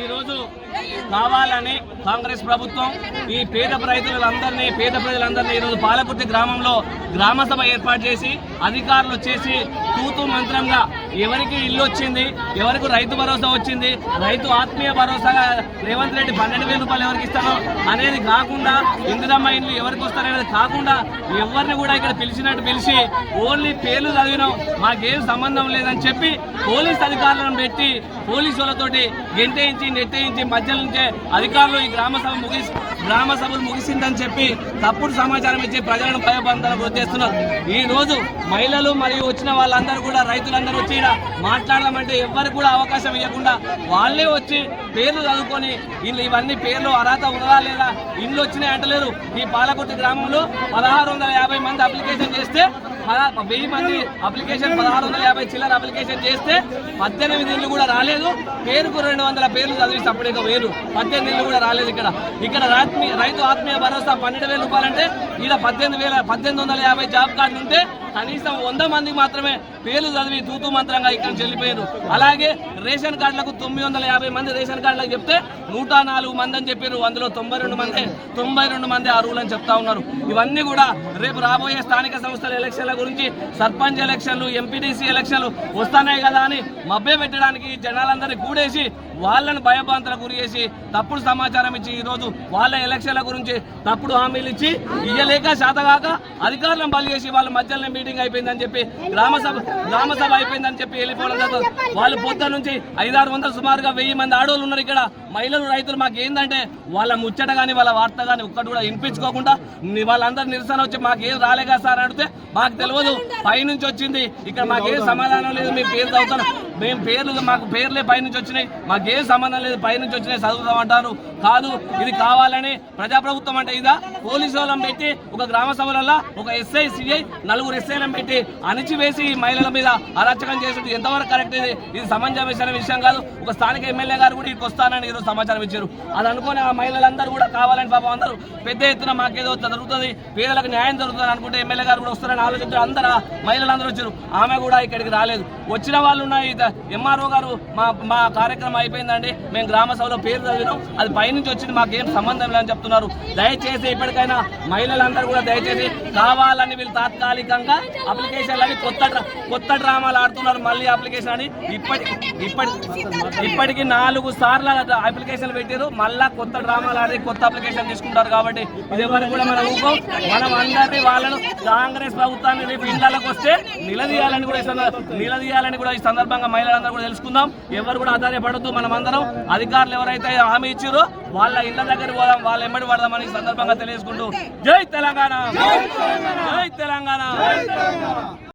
ఈరోజు కావాలని కాంగ్రెస్ ప్రభుత్వం ఈ పేద రైతులందరినీ పేద ప్రజలందరినీ ఈరోజు పాలకుర్తి గ్రామంలో గ్రామ సభ ఏర్పాటు చేసి అధికారులు వచ్చేసి తూతూ మంత్రంగా ఎవరికి ఇల్లు వచ్చింది ఎవరికి రైతు భరోసా వచ్చింది రైతు ఆత్మీయ భరోసాగా రేవంత్ రెడ్డి పన్నెండు వేల రూపాయలు ఎవరికి ఇస్తారో అనేది కాకుండా ఇందిరమ్మ ఇల్లు ఎవరికి వస్తారనేది కాకుండా ఎవరిని కూడా ఇక్కడ పిలిచినట్టు పిలిచి ఓన్లీ పేర్లు చదివినాం మాకేం సంబంధం లేదని చెప్పి పోలీస్ అధికారులను పెట్టి పోలీసులతోటి గెంటేయించి నెట్టేయించి మధ్యలో నుంచే అధికారులు ఈ గ్రామ సభ ముగిసి గ్రామ సభలు ముగిసిందని చెప్పి తప్పుడు సమాచారం ఇచ్చి ప్రజలను భయబంధాలకు గురి చేస్తున్నారు. ఈ రోజు మహిళలు మరియు వచ్చిన వాళ్ళందరూ కూడా రైతులందరూ వచ్చి మీద మాట్లాడదామంటే ఎవరికి కూడా అవకాశం ఇవ్వకుండా వాళ్ళే వచ్చి పేర్లు చదువుకొని వీళ్ళు ఇవన్నీ పేర్లు అర్హత ఉన్నదా లేదా? ఇల్లు వచ్చినాయి అంటలేరు. ఈ పాలకొట్టి గ్రామంలో పదహారు వందల యాభై మంది అప్లికేషన్ చేస్తే వెయ్యి మంది అప్లికేషన్ పదహారు వందల యాభై చిల్లర అప్లికేషన్ చేస్తే పద్దెనిమిది ఇళ్ళు కూడా రాలేదు. పేరుకు రెండు వందల పేర్లు చదివిస్తే వేరు. పద్దెనిమిది ఇళ్ళు కూడా రాలేదు ఇక్కడ. ఇక్కడ రైతు ఆత్మీయ భరోసా పన్నెండు వేల రూపాయలంటే ఈడ పద్దెనిమిది వేల పద్దెనిమిది వందల యాభై జాబ్ కార్డులు ఉంటే కనీసం వంద మందికి మాత్రమే పేర్లు చదివి తూతు మంత్రంగా ఇక్కడ చెల్లిపోయారు అలాగే రేషన్ కార్డులకు తొమ్మిది వందల యాభై మంది రేషన్ కార్డులకు చెప్తే నూట నాలుగు మంది అని చెప్పారు అందులో తొంభై రెండు మంది తొంభై రెండు మంది అని చెప్తా ఉన్నారు. ఇవన్నీ కూడా రేపు రాబోయే స్థానిక సంస్థల ఎలక్షన్ల గురించి సర్పంచ్ ఎలక్షన్లు ఎంపీటీసీ ఎలక్షన్లు వస్తున్నాయి కదా అని మభ్య పెట్టడానికి జనాలందరినీ కూడేసి వాళ్ళని భయభ్రాంతలకు గురి చేసి తప్పుడు సమాచారం ఇచ్చి ఈ రోజు వాళ్ళ ఎలక్షన్ల గురించి తప్పుడు హామీలు ఇచ్చి ఇయ్యలేక శాతగాక అధికారులను బలి చేసి వాళ్ళ మధ్యలో మీటింగ్ అయిపోయిందని చెప్పి గ్రామ సభ గ్రామ సభ అయిపోయిందని చెప్పి వెళ్ళిపోవడం జరుగుతుంది. వాళ్ళు పొద్దు నుంచి ఐదారు వందలు సుమారుగా వెయ్యి మంది ఆడవాళ్ళు ఉన్నారు ఇక్కడ. మహిళలు రైతులు మాకు ఏంటంటే వాళ్ళ ముచ్చట కానీ వాళ్ళ వార్త కానీ ఒక్కటి కూడా వినిపించుకోకుండా వాళ్ళందరూ నిరసన వచ్చి మాకు ఏం రాలేగా సార్ అని అడిగితే మాకు తెలియదు. పైనుంచి వచ్చింది. ఇక్కడ మాకేం సమాధానం లేదు. మేము పేరు చదువుతాను మేము పేర్లు మాకు పేర్లే పైనుంచి వచ్చినాయి. మాకేం సంబంధం లేదు పైనుంచి వచ్చినాయి చదువుతామంటారు కాదు ఇది కావాలని ప్రజాప్రభుత్వం అంటే ఇదా? పోలీసు వాళ్ళని పెట్టి ఒక గ్రామ సభలలో ఒక ఎస్ఐ సిఐ నలుగురు ఎస్ఐలను పెట్టి అణిచివేసి ఈ మహిళల మీద అరాచకం చేసేది. ఎంతవరకు కరెక్ట్ ఇది? ఇది సమంజసమైన విషయం కాదు. ఒక స్థానిక ఎమ్మెల్యే గారు కూడా ఇక్కడికి వస్తానని ఈరోజు సమాచారం ఇచ్చారు. అది అనుకుని ఆ మహిళలందరూ కూడా కావాలని పాపం అందరూ పెద్ద ఎత్తున మాకేదో జరుగుతుంది పేదలకు న్యాయం జరుగుతుంది అనుకుంటే ఎమ్మెల్యే గారు కూడా వస్తారని ఆలోచించారు. అందరూ మహిళలందరూ వచ్చారు. ఆమె కూడా ఇక్కడికి రాలేదు. వచ్చిన వాళ్ళు ఉన్నాయి. ఎంఆర్ఓ గారు మా మా కార్యక్రమం అయిపోయిందండి. మేము గ్రామ సభలో పేరు చదివినాం. అది పైనుంచి వచ్చింది మాకేం సంబంధం లేదని చెప్తున్నారు. దయచేసి ఇప్పటికైనా మహిళలందరూ కూడా దయచేసి కావాలని వీళ్ళు తాత్కాలికంగా అప్లికేషన్లని కొత్త కొత్త డ్రామాలు ఆడుతున్నారు మళ్ళీ అప్లికేషన్ అని. ఇప్పటి ఇప్పటి ఇప్పటికి నాలుగు సార్లు అప్లికేషన్లు పెట్టారు మళ్ళా కొత్త డ్రామాలు ఆడి కొత్త అప్లికేషన్ తీసుకుంటారు కాబట్టి ఇది ఎవరికి కూడా మనం ఊపం మనం అందరినీ వాళ్ళను కాంగ్రెస్ ప్రభుత్వాన్ని రేపు ఇళ్ళలోకి వస్తే నిలదీయాలని కూడా నిలదీయాలని కూడా ఈ సందర్భంగా మహిళలందరూ కూడా తెలుసుకుందాం. ఎవరు కూడా ఆధారపడద్దు మనం అందరం అధికారులు ఎవరైతే హామీ ఇచ్చారో వాళ్ళ ఇళ్ళ దగ్గర పోదాం వాళ్ళ ఎమ్మడి పడదామని సందర్భంగా తెలియజేసుకుంటూ జై తెలంగాణ. జై తెలంగాణ.